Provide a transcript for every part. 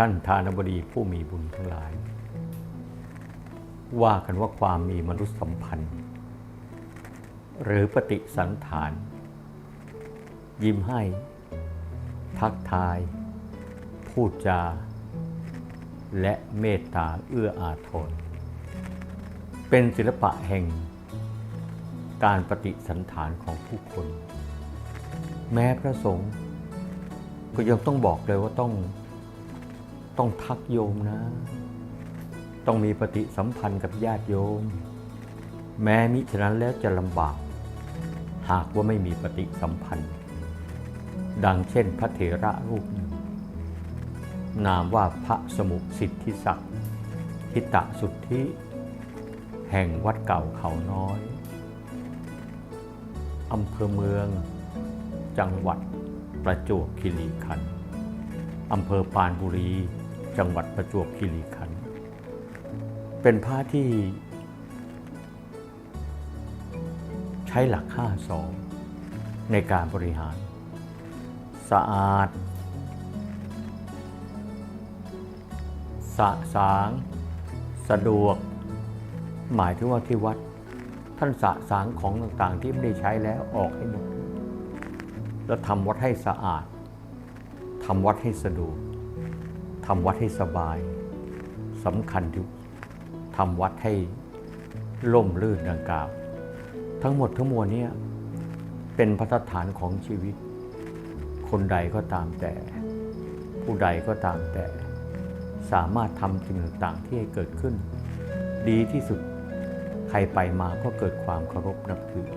ท่านทานบดีผู้มีบุญทั้งหลาย ว่ากันว่าความมีมนุษยสัมพันธ์ หรือปฏิสันฐาน ยิ้มให้ ทักทาย พูดจา และเมตตาเอื้ออาทรเป็นศิลปะแห่ง การปฏิสันฐานของผู้คน แม้พระสงฆ์ก็ยังต้องบอกเลยว่าต้อง ต้องทักโยมนะ ต้องมีปฏิสัมพันธ์กับญาติโยม แม้มิฉะนั้นแล้วจะลำบาก หากว่าไม่มีปฏิสัมพันธ์ ดังเช่นพระเถระรูปหนึ่ง นามว่าพระสมุสิทธิศักดิ์ทิตะสุทธิแห่งวัดเก่าเขาน้อยอำเภอเมือง จังหวัดประจวบคีรีขันธ์อำเภอปานบุรี จังหวัดประจวบคีรีขันธ์เป็นพระที่ใช้หลักห้าสองในการบริหาร สะอาด สะสาง สะดวก หมายถึงว่าที่วัด ท่านสะสางของต่างๆที่ไม่ได้ใช้แล้วออกให้หมดแล้วทำวัดให้สะอาดทำวัดให้สะดวก ทำวัดให้สบายสำคัญที่ทำวัดให้ล่มลื่นดังกล่าว ทั้งหมดทั้งมวลนี้เป็นพัฒฐานของชีวิต คนใดก็ตามแต่ ผู้ใดก็ตามแต่ สามารถทำสิ่งต่างๆที่ให้เกิดขึ้น ดีที่สุดใครไปมาก็เกิดความเคารพนับถือ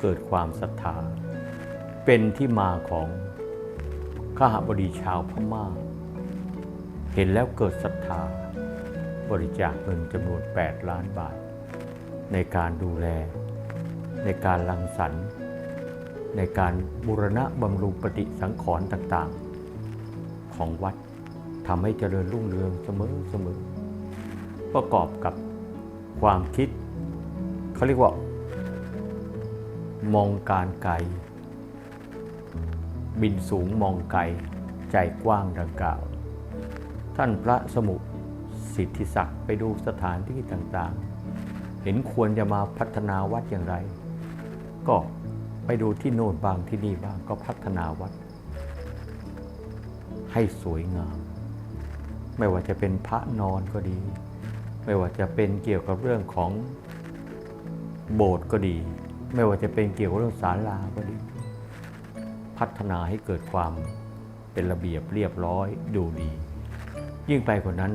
เกิดความศรัทธา เป็นที่มาของข้าบดีชาวพม่า เห็นแล้วเกิดศรัทธา บริจาคเงินจำนวน 8 ล้านบาท ในการดูแล ในการรังสรรค์ ในการบูรณะบำรุงปฏิสังขรณ์ต่างๆ ของวัดทำให้เจริญรุ่งเรืองเสมอเสมอประกอบกับความคิด เขาเรียกว่า มองการไกล บินสูงมองไกล ใจกว้างดังกล่าว ท่านพระสมุสิทธิศักดิ์ไปดูสถานที่ต่างๆ เห็นควรจะมาพัฒนาวัดอย่างไร ก็ไปดูที่โน่นบางที่นี่บ้างก็พัฒนาวัด ให้สวยงาม ไม่ว่าจะเป็นพระนอนก็ดี ไม่ว่าจะเป็นเกี่ยวกับเรื่องของโบสถ์ก็ดี ไม่ว่าจะเป็นเกี่ยวกับเรื่องศาลาก็ดี พัฒนาให้เกิดความเป็นระเบียบเรียบร้อยดูดี ยิ่งไปกว่านั้น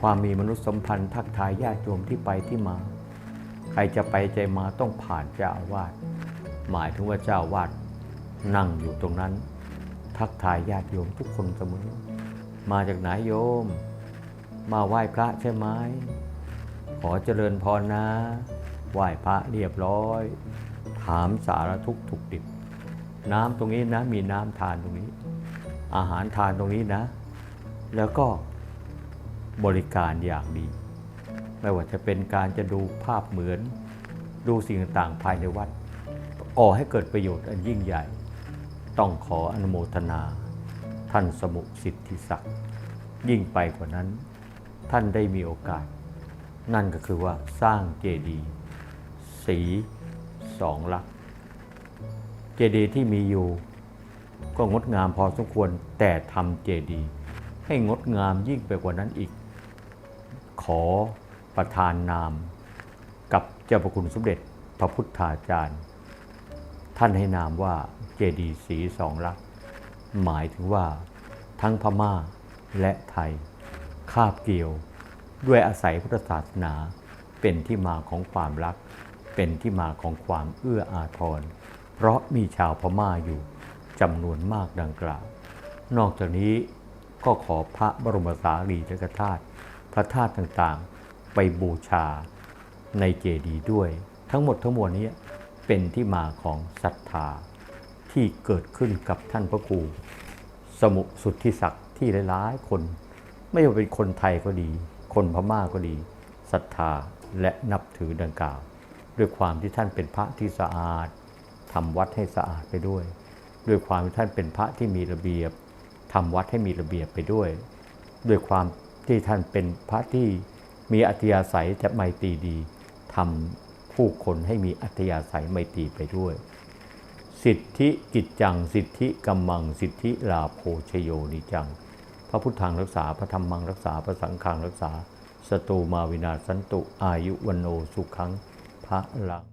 ความมีมนุษยสัมพันธ์ทักทายญาติโยมที่ไปที่มา ใครจะไปใจมาต้องผ่านเจ้าอาวาสหมายถึงว่าเจ้าอาวาสนั่งอยู่ตรงนั้น ทักทายญาติโยมทุกคนเสมอ มาจากไหนโยม มาไหว้พระใช่ไหมขอเจริญพรนะ ไหว้พระเรียบร้อย ถามสารทุกข์ถูกดิบ น้ำตรงนี้นะ มีน้ำทานตรงนี้ อาหารทานตรงนี้นะ แล้วก็บริการอย่างดี ไม่ว่าจะเป็นการจะดูภาพเหมือนดูสิ่งต่างๆภายในวัดออกให้เกิดประโยชน์อันยิ่งใหญ่ ต้องขออนุโมทนา ท่านสมุสิทธิศักดิ์ยิ่งไปกว่านั้น ท่านได้มีโอกาส นั่นก็คือว่าสร้างเจดีย์สีสองลักษ์เจดีย์ที่มีอยู่ ก็งดงามพอสมควรแต่ทำเจดีย์ ให้งดงามยิ่งไปกว่านั้นอีก ขอประทานนาม กับเจ้าประคุณสมเด็จพระพุทธาจารย์ ท่านให้นามว่าเจดีสีสองลักษณ์หมายถึงว่าทั้งพม่าและไทย คาบเกี่ยว ด้วยอาศัยพุทธศาสนา เป็นที่มาของความรัก เป็นที่มาของความเอื้ออาทร เพราะมีชาวพม่าอยู่จำนวนมากดังกล่าว นอกจากนี้ ก็ขอพระบรมสารีริกธาตุพระธาตุต่างๆ ไปบูชาในเจดีย์ด้วย ทั้งหมดทั้งมวลนี้เป็นที่มาของศรัทธาที่เกิดขึ้นกับท่านพระครูสมุสุทธิศักดิ์ที่หลายๆคน ไม่ว่าเป็นคนไทยก็ดี คนพม่าก็ดีศรัทธาและนับถือดังกล่าว ด้วยความที่ท่านเป็นพระที่สะอาดทำวัดให้สะอาดไปด้วย ด้วยความที่ท่านเป็นพระที่มีระเบียบ ทำวัดให้มีระเบียบไปด้วย ด้วยความที่ท่านเป็นพระที่มีอัธยาศัยแต่ไมตรีดีทำผู้คนให้มีอัธยาศัยไมตรีไปด้วย สิทธิกิจจัง สิทธิกัมมัง สิทธิลาโภชโยนิจัง พระพุทธังรักษาพระธรรมังรักษาพระสังฆังรักษาสตูมาวินาศสันตุอายุวันโนสุขังพระลัง